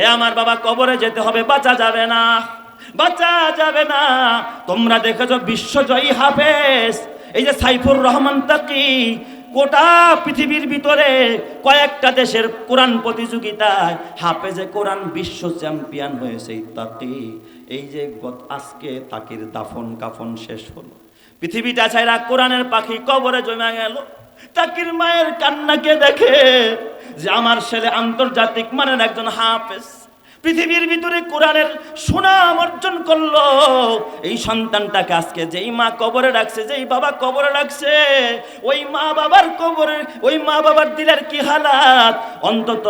এ আমার বাবা কবরে যেতে হবে, বাঁচা যাবে না, বাঁচা যাবে না। তোমরা দেখেছ বিশ্বজয়ী হাফেজ, এই যে সাইফুর রহমান তাকি, গোটা পৃথিবীর ভিতরে কয়েকটা দেশের কোরআন প্রতিযোগিতায় হাফেজে কোরআন বিশ্ব চ্যাম্পিয়ন হয়েছে তাকি। এই যে আজকে তাকির দাফন কাফন শেষ হলো। পৃথিবীটা ছাড়া কোরআনের পাখি কবরে জমা গেল। তাকির মায়ের কান্নাকে দেখে যে আমার ছেলে আন্তর্জাতিক মানের একজন হাফেজ, পৃথিবীর ভিতরে কোরআনের সুনাম অর্জন করল। এই সন্তানটাকে আজকে যেই মা কবরে রাখছে, যেই বাবা কবরে রাখছে, ওই মা বাবার কবরে, ওই মা বাবার দিলের কি হালাত? অন্তত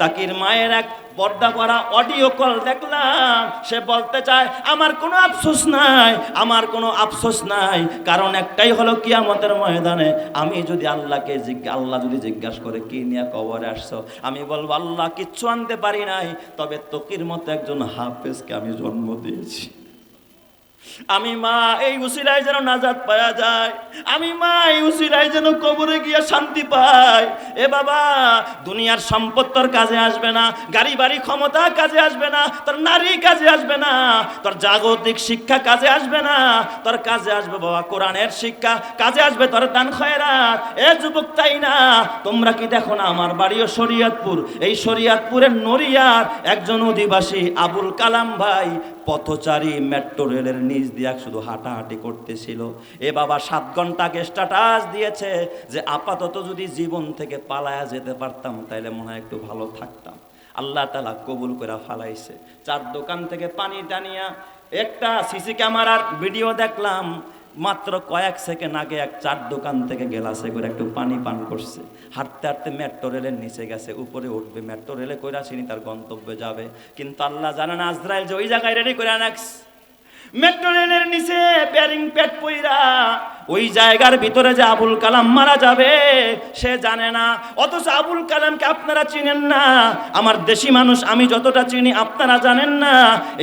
তাকির মায়ের এক পর্দা করা অডিও কল দেখলাম। সে বলতে চায়, আমার কোনো আফসোস নাই, আমার কোনো আফসোস নাই। কারণ একটাই হলো কিয়ামতের ময়দানে, আমি যদি আল্লাহকে জিজ্ঞা আল্লাহ যদি জিজ্ঞাসা করে, কি নিয়ে কবরে আসছো? আমি বলব, আল্লাহ, কিচ্ছু আনতে পারি নাই। তবে তকির মতো একজন হাফেজকে আমি জন্ম দিয়েছি। আমি মা, এই উসিলায় যেন নাজাদ পাওয়া যায়। আমি মা, এই উসিলায় যেন কবরে গিয়ে শান্তি পাই এ বাবা, দুনিয়ার সম্পদ তোর কাজে আসবে না, গাড়ি বাড়ি ক্ষমতা কাজে আসবে না, তোর নারী কাজে আসবে না, তোর জাগতিক শিক্ষা কাজে আসবে না, তোর কাজে আসবে বাবা কোরআনের শিক্ষা, কাজে আসবে তোর দান খয়রাত। এ যুবক তাই না, তোমরা কি দেখো না আমার বাড়িও শরিয়তপুর? এই শরিয়তপুরের নড়িয়ার একজন অধিবাসী, আবুল কালাম ভাই পথচারী মেট্রো রেলের নিচ দিয়ে শুধু হাঁটাহাঁটি করতেছিল। এ বাবা সাত ঘন্টাকে স্ট্যাটাস দিয়েছে যে আপাতত যদি জীবন থেকে পালায়া যেতে পারতাম তাহলে মনে হয় একটু ভালো থাকতাম। আল্লাহ তালা কবুল করে ফালাইছে। চার দোকান থেকে পানি টানিয়া একটা সিসি ক্যামেরার ভিডিও দেখলাম। মাত্র কয়েক সেকেন্ড আগে এক চার দোকান থেকে গেলাসে করে একটু পানি পান করছে। হাঁটতে হাঁটতে মেট্রো রেলের নিচে গেছে, উপরে উঠবে। মেট্রো রেলে কইরা আসেনি তার গন্তব্যে যাবে। কিন্তু আল্লাহ জানে না আজরাইল যে ওই জায়গায় রেডি করে আনাক্স মেট্রো রেলের নিচে প্যারিং প্যাট পইরা ওই জায়গার ভিতরে যে আবুল কালাম মারা যাবে, সে জানে না। অথচ আবুল কালামকে আপনারা চিনেন না। আমার দেশি মানুষ, আমি যতটা চিনি, আপনারা জানেন না।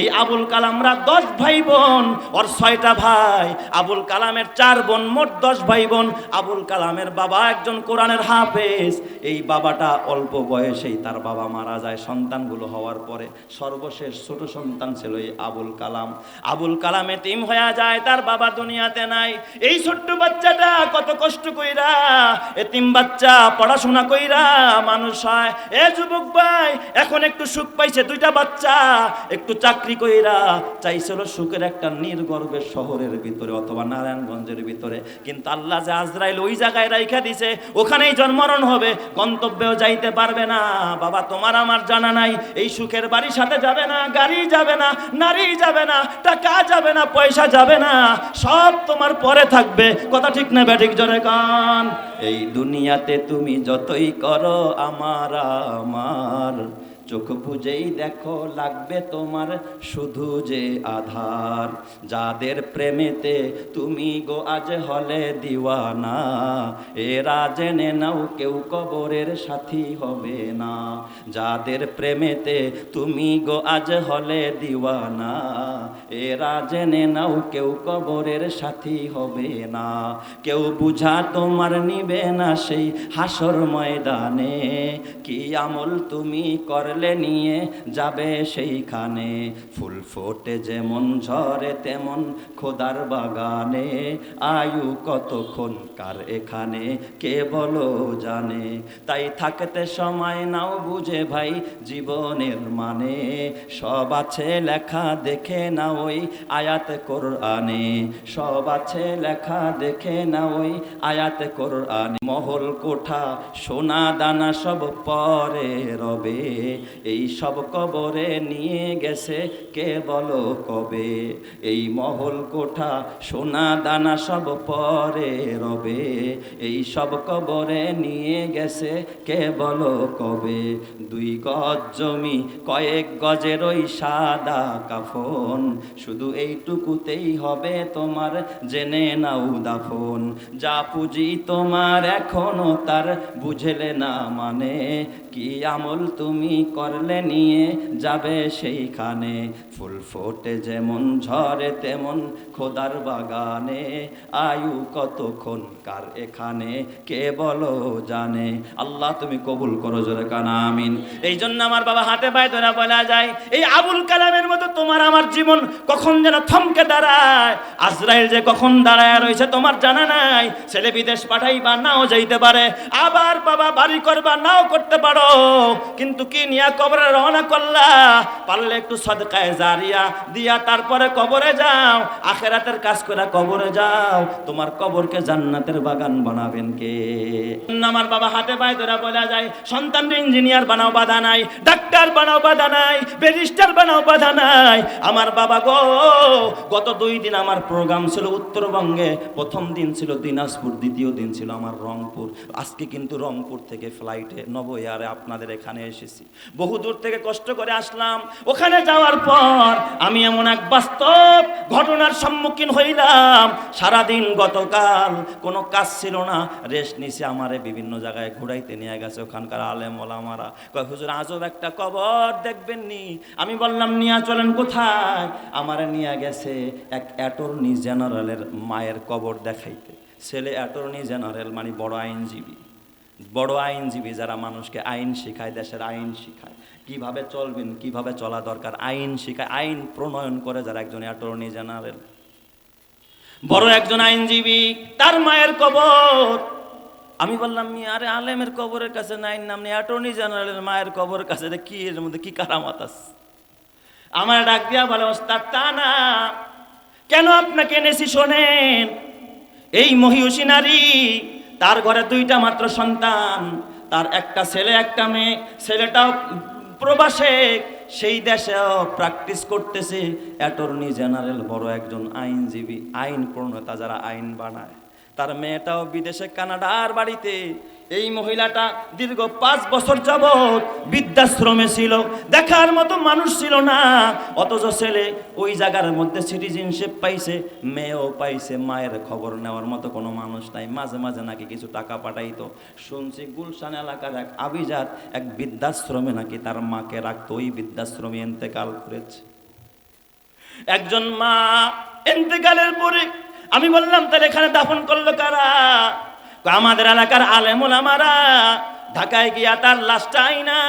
এই আবুল কালামরা দশ ভাই বোন ওর ছয়টা ভাই। আবুল কালামের চার বোন, মোট দশ ভাই বোন আবুল কালামের বাবা একজন কোরআনের হাফেজ। এই বাবাটা অল্প বয়সেই তার বাবা মারা যায় সন্তানগুলো হওয়ার পরে। সর্বশেষ ছোট সন্তান ছিল এই আবুল কালাম। আবুল কালামে তিম হয়ে যায়, তার বাবা দুনিয়াতে নাই। এই ছোট্ট বাচ্চাটা কত কষ্ট কইরা, এতিম বাচ্চা পড়াশোনা কইরা মানুষ হয়। এ যুবক ভাই, এখন একটু সুখ পাইছে দুইটা বাচ্চা, একটু চাকরি কইরা চাইছিল সুখের একটা নির্গর্বের শহরের ভিতরে অথবা নারায়ণগঞ্জের ভিতরে। কিন্তু আল্লাহ যে আজরাইল ওই জায়গায় রাইখা দিছে, ওখানেই জন্মরণ হবে, গন্তব্যেও যাইতে পারবে না। বাবা, তোমার আমার জানা নাই, এই সুখের বাড়ির সাথে যাবে না, গাড়ি যাবে না, নারী যাবে না, টাকা যাবে না, পয়সা যাবে না, সব তোমার পরে থাকবে। কথা ঠিক না ব্যাটিক জোরে কান। এই দুনিয়াতে তুমি যতই করো আমার আমার। চোখ বুঝেই দেখো, লাগবে তোমার শুধু যে আধার। যাদের প্রেমেতে তুমি গো আজ হলে দিওয়ানা, এরা জেনে নাও কেউ কবরের সাথী হবে না। যাদের প্রেমেতে তুমি গো আজ হলে দিওয়ানা, এরা জেনে নাও কেউ কবরের সাথী হবে না। কেউ বুঝা তোমার নিবে না সেই হাসর ময়দানে, কি আমল তুমি করলে নিয়ে যাবে সেইখানে। ফুল ফোটে যেমন ঝরে, তেমন খোদার বাগানে। আয়ু কতক্ষণ কার এখানে, কে বলো জানে। তাই থাকতে সময় নাও বুঝে ভাই জীবনের মানে। সব আছে লেখা, দেখে না ওই আয়াত কোরআনে। সব আছে লেখা, দেখে না ওই আয়াত কোরআনে। মহল কোঠা, সোনা দানা সব পরে রবে। এই সব কবরে নিয়ে গেছে কে বলো কবে? এই মহল কোঠা, সোনা দানা সব পরে রবে। এই সব কবরে নিয়ে গেছে কে বলো কবে? দুই গজ জমি, কয়েক গজের ওই সাদা কাফন। শুধু এইটুকুতেই হবে তোমার, জেনে নাও দাফন। যা পুঁজি তোমার এখনও তার, বুঝলে না মানে। কি আমল তুমি করলে নিয়ে যাবে সেইখানে। ফুল ফোটে যেমন ঝরে তেমন খোদার বাগানে। আয়ু কতক্ষণ, কার এখানে, কে বলো জানে। আল্লাহ তুমি কবুল করো জোরে কানা, আমিন। এই জন্য আমার বাবা হাতে পায়ে ধরা বলা যায়, এই আবুল কালামের মতো তোমার আমার জীবন কখন যেন থমকে দাঁড়ায়? আজরাইল যে কখন দাঁড়ায় রয়েছে তোমার জানা নাই। ছেলে বিদেশ পাঠাইবা, নাও যাইতে পারে। আবার বাবা বাড়ি করবা, নাও করতে পারো। কিন্তু কি নিয়া কবরে রওনা করলা, পারলে একটু সদকায় জারিয়া দিয়া তারপরে কবরে যাও, আখেরাতের কাজ করে কবরে যাও। তোমার কবরকে জান্নাতের বাগান বানাবেন কে? আমার বাবা হাতে পায়ে ধরা বলা যায়, সন্তান ইঞ্জিনিয়ার বানাও বাধা নাই, ডাক্তার বানাও বাধা নাই, ব্যারিস্টার বানাও বাধা নাই। আমার বাবা গো, গত দুই দিন আমার প্রোগ্রাম ছিল উত্তরবঙ্গে, প্রথম দিন ছিল দিনাজপুর, দ্বিতীয় দিন ছিল আমার রংপুর। আজকে কিন্তু রংপুর থেকে ফ্লাইটে নবয়ারে আপনাদের এখানে এসেছি। বহু দূর থেকে কষ্ট করে আসলাম। ওখানে যাওয়ার পর আমি এমন এক বাস্তব ঘটনার সম্মুখীন হইলাম। সারাদিন গতকাল কোনো কাজ ছিল না। রেস্ট নিছে আমারে বিভিন্ন জায়গায় ঘুরাইতে নিয়ে গেছে ওখানকার আলেম ওলামারা। কয়, হুজুর, আজব একটা কবর দেখবেন নি আমি বললাম, নিয়ে, চলেন কোথায়? আমারে নিয়ে গেছে এক অ্যাটর্নি জেনারেলের মায়ের কবর দেখাইতে। ছেলে অ্যাটর্নি জেনারেল মানে বড় আইনজীবী। বড় আইনজীবী যারা মানুষকে আইন শেখায়, দেশের আইন শেখায়। কীভাবে চলবেন, কীভাবে চলা দরকার, আইন শেখায়, আইন প্রণয়ন করে যারা একজন অ্যাটর্নি জেনারেল। বড় একজন আইনজীবী, তার মায়ের কবর। আমি বললাম মি আরে আলেমের কবরের কাছে নাইন নাম নেই অ্যাটর্নি জেনারেলের মায়ের কবরের কাছে কি এর মধ্যে কি কারামাত আছে? আমার ডাক দিয়া বলে, ওস্তাদ, তা না। কেন আপনাকে এনেছি শোনেন? এই মহিষী নারী তার ঘরে দুইটা মাত্র সন্তান, তার একটা ছেলে, একটা মেয়ে। ছেলেটাও প্রবাসে, সেই দেশেও প্র্যাকটিস করতেছে। অ্যাটর্নি জেনারেল বড় একজন আইনজীবী আইন প্রণেতা যারা আইন বানায়। তার মেয়েটাও বিদেশে কানাডার বাড়িতে। এই মহিলাটা দীর্ঘ পাঁচ বছর যাবৎ বৃদ্ধাশ্রমে ছিল, দেখার মতো মানুষ ছিল না। অথচ ছেলে ওই জায়গার মধ্যে সিটিজেনশিপ পাইছে, মেয়েও পাইছে, মায়ের খবর নেওয়ার মতো কোনো মানুষ নাই। মাঝে মাঝে নাকি কিছু টাকা পাঠাইতো। শুনছি গুলশান এলাকার এক আভিজাত এক বৃদ্ধাশ্রমে নাকি তার মাকে রাখতো। ওই বৃদ্ধাশ্রমে এন্তেকাল করেছে। একজন মা এন্তেকালের পরে আমি বললাম, তাহলে এখানে দাফন করল কারা? আমাদের এলাকার আলেমুল আমারা ঢাকায় গিয়া তার লাশটাই না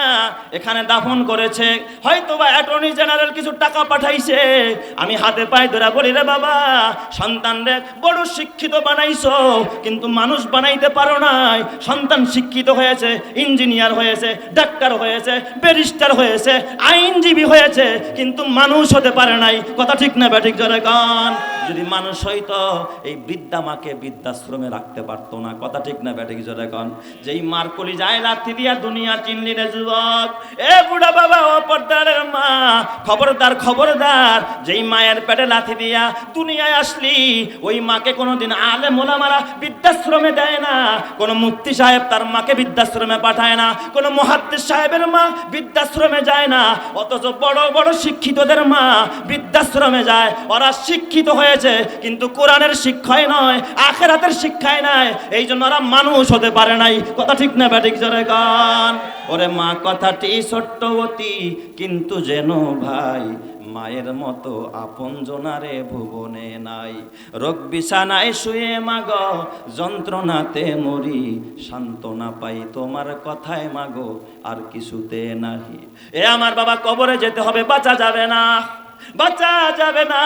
এখানে দাফন করেছে। হয়তো বা অ্যাটর্নি জেনারেল কিছু টাকা পাঠাইছে। আমি হাতে পায়ে ধরে বলি, রে বাবা, সন্তানরে বড় শিক্ষিত বানাইছো, কিন্তু মানুষ বানাইতে পারো নাই। সন্তান শিক্ষিত হয়েছে, ইঞ্জিনিয়ার হয়েছে, ডাক্তার হয়েছে, ব্যারিস্টার হয়েছে, আইনজীবী হয়েছে, কিন্তু মানুষ হতে পারে নাই। কথা ঠিক না ব্যাঠিক জোরে গান যদি মানুষ হইতো, এই বৃদ্ধা মাকে বৃদ্ধাশ্রমে রাখতে পারতো না। কথা ঠিক না ব্যাঠিক জোরে গান যেই মার কলি যায় লাথি দিয়া দুনিয়া চিনলি রে যুবক, এ বুড়া বাবা, ও পর্দারের মা, খবরদার খবরদার, যেই মায়ের পেটে লাথি দিয়া দুনিয়ায় আসলি, ওই মাকে কোনোদিন আলে মোলামারা বৃদ্ধাশ্রমে দেয় না। কোনো মুফতি সাহেব তার মাকে বৃদ্ধাশ্রমে পাঠায় না। কোনো মহাদ্দেশ সাহেবের মা বৃদ্ধাশ্রমে যায় না। অথচ বড় বড় শিক্ষিতদের মা বৃদ্ধাশ্রমে যায়। ওরা শিক্ষিত হয়েছে, কিন্তু কোরআনের শিক্ষায় নয়, আখেরাতের শিক্ষায় নাই। এই জন্য ওরা মানুষ হতে পারে নাই। কথা ঠিক না ব্যাটিক জোরে গান? ওরে মা, কথাটি ছোট্টবতী কিন্তু যেন ভাই, মায়ের মতো আপন জনারে ভুবনে নাই। রোগ বিছানায় শুয়ে মাগ, যন্ত্রণাতে মরি, সান্ত্বনা পাই তোমার কথায় মাগো, আর কিছুতে নাহি। এ আমার বাবা কবরে যেতে হবে, বাঁচা যাবে না। বাঁচা যাবে না।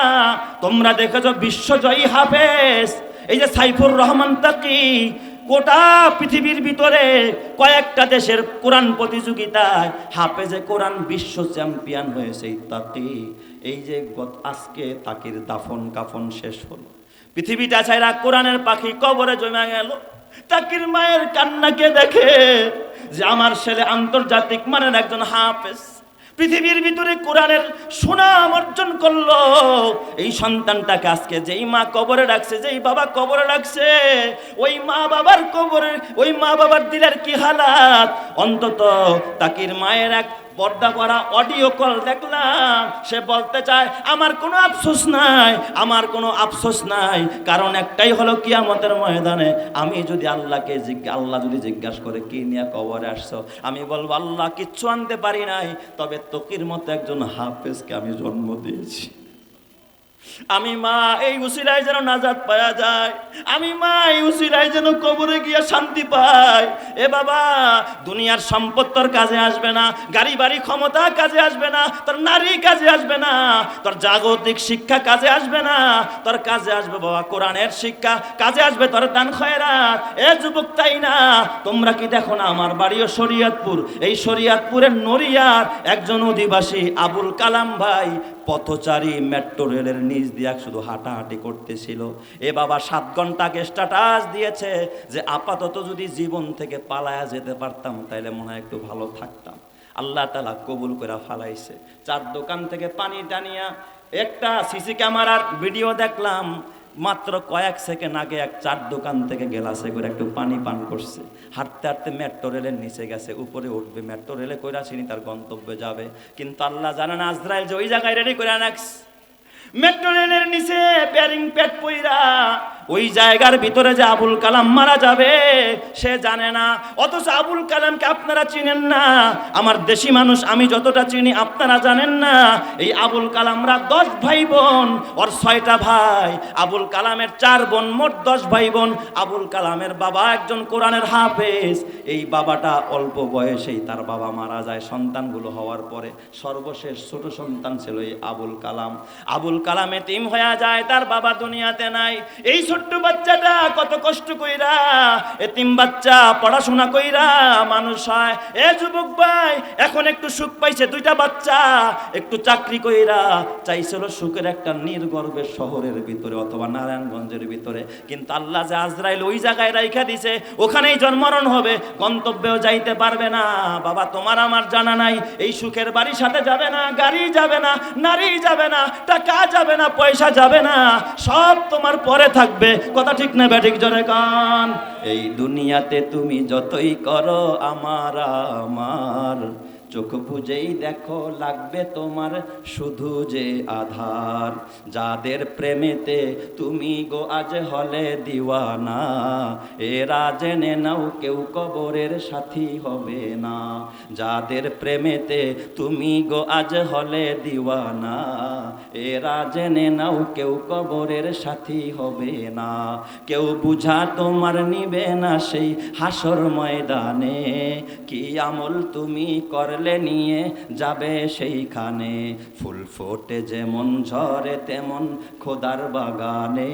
তোমরা দেখেছ বিশ্বজয়ী হাফেজ। এই যে সাইফুর রহমান তাকি, গোটা পৃথিবীর ভিতরে কয়েকটা দেশের কোরআন প্রতিযোগিতায় হাফেজে কোরআন বিশ্ব চ্যাম্পিয়ন হয়েছে তাকি। এই যে আজকে তাকির দাফন কাফন শেষ হলো। পৃথিবীটা ছাড়া কোরআনের পাখি কবরে জমা গেল। তাকির মায়ের কান্নাকে দেখে যে আমার ছেলে আন্তর্জাতিক মানের একজন হাফেজ। পৃথিবীর ভিতরে কোরআনের সুনাম অর্জন করল। এই সন্তানটাকে আজকে যেই মা কবরে রাখছে, যেই বাবা কবরে রাখছে, ওই মা বাবার কবরে, ওই মা বাবার দিলের কি হালাত? অন্তত তাকির মায়ের এক পর্দা পড়া অডিও কল দেখলাম। সে বলতে চায়, আমার কোনো আফসোস নাই, আমার কোনো আফসোস নাই। কারণ একটাই হলো কি আমাদের ময়দানে। আমি যদি আল্লাহকে আল্লাহ যদি জিজ্ঞাসা করে, কি নিয়ে কবরে আসছো? আমি বলব, আল্লাহ, কিচ্ছু আনতে পারি নাই। তবে তকির মতো একজন হাফেজকে আমি জন্ম দিয়েছি। আমি মা, এই উসিলায় যেন নাজাদ পাওয়া যায়। আমি মা, এই উসিলায় যেন কবরে গিয়ে শান্তি পাই এ বাবা, দুনিয়ার সম্পদ কাজে আসবে না গাড়ি বাড়ি ক্ষমতা কাজে আসবে না, তোর নারী কাজে আসবে না, তোর জাগতিক শিক্ষা কাজে আসবে না, তোর কাজে আসবে বাবা কোরআনের শিক্ষা, কাজে আসবে তোর দান খয়রাত। এ যুবক তাই না, তোমরা কি দেখো না আমার বাড়িও শরিয়তপুর? এই শরিয়তপুরের নড়িয়ার একজন অধিবাসী, আবুল কালাম ভাই পথচারী মেট্রো রেলের নিচ দিয়ে শুধু হাঁটাহাঁটি করতেছিল। এ বাবা সাত ঘণ্টা স্ট্যাটাস দিয়েছে যে আপাতত যদি জীবন থেকে পালায়া যেতে পারতাম তাহলে মনে হয় একটু ভালো থাকতাম। আল্লাহ তালা কবুল করে ফালাইছে। চার দোকান থেকে পানি টানিয়া একটা সিসি ক্যামেরার ভিডিও দেখলাম। মাত্র কয়েক সেকেন্ড আগে এক চার দোকান থেকে গেলাসে করে একটু পানি পান করছে। হাঁটতে হাঁটতে মেট্রো রেলের নিচে গেছে, উপরে উঠবে। মেট্রো রেলে কইরা চিনি তার গন্তব্যে যাবে। কিন্তু আল্লাহ জানে না, আজরাইল যে ওই জায়গায় রেডি করে রাখছে। মেট্রো রেলের নিচে ব্যারিং পেট পইরা ওই জায়গার ভিতরে যে আবুল কালাম মারা যাবে, সে জানে না। অথচ আবুল কালামকে আপনারা চিনেন না। আমার দেশি মানুষ, আমি যতটা চিনি, আপনারা জানেন না। এই আবুল কালামরা দশ ভাই বোন ওর ছয়টা ভাই। আবুল কালামের চার বোন, মোট দশ ভাই বোন আবুল কালামের বাবা একজন কোরআনের হাফেজ। এই বাবাটা অল্প বয়সেই তার বাবা মারা যায় সন্তানগুলো হওয়ার পরে। সর্বশেষ ছোট সন্তান ছিল এই আবুল কালাম। আবুল কালাম এতিম হয়ে যায়, তার বাবা দুনিয়াতে নাই। এই ছোট্ট বাচ্চাটা কত কষ্ট কইরা, এতিম বাচ্চা পড়াশোনা কইরা মানুষ হয়। এ যুবক ভাই, এখন একটু সুখ পাইছে দুইটা বাচ্চা, একটু চাকরি কইরা চাইছিল সুখের একটা নির্গর্বের শহরের ভিতরে অথবা নারায়ণগঞ্জের ভিতরে। কিন্তু আল্লাহ যে আজরাইল ওই জায়গায় রাইখা দিছে, ওখানেই জন্মরণ হবে, গন্তব্যেও যাইতে পারবে না। বাবা, তোমার আমার জানা নাই, এই সুখের বাড়ির সাথে যাবে না, গাড়ি যাবে না, নারী যাবে না, টাকা যাবে না, পয়সা যাবে না, সব তোমার পরে থাকবে। কথা ঠিক না ব্যাঠিক জনে কান? এই দুনিয়াতে তুমি যতই করো আমার আমার। চোখ বুঝেই দেখো, লাগবে তোমার শুধু যে আধার। যাদের প্রেমেতে তুমি গো আজ হলে দিওয়ানা, এরা জেনে নাও কেউ কবরের সাথী হবে না। যাদের প্রেমেতে তুমি গো আজ হলে দিওয়ানা, এরা জেনে নাও কেউ কবরের সাথী হবে না। কেউ বুঝা তোমার নিবে না সেই হাসর ময়দানে, কি আমল তুমি করলে নিয়ে যাবে সেইখানে। ফুল ফোটে যেমন ঝরে, তেমন খোদার বাগানে।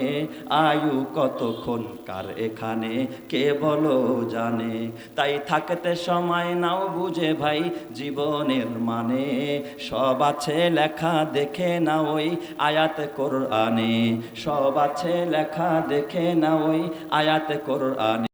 আয়ু কতক্ষণ কার এখানে, কে বলো জানে। তাই থাকতে সময় নাও বুঝে ভাই জীবনের মানে। সব আছে লেখা দেখে না ওই আয়াত কোরআনে। সব আছে লেখা দেখে না ওই আয়াত কোরআনে।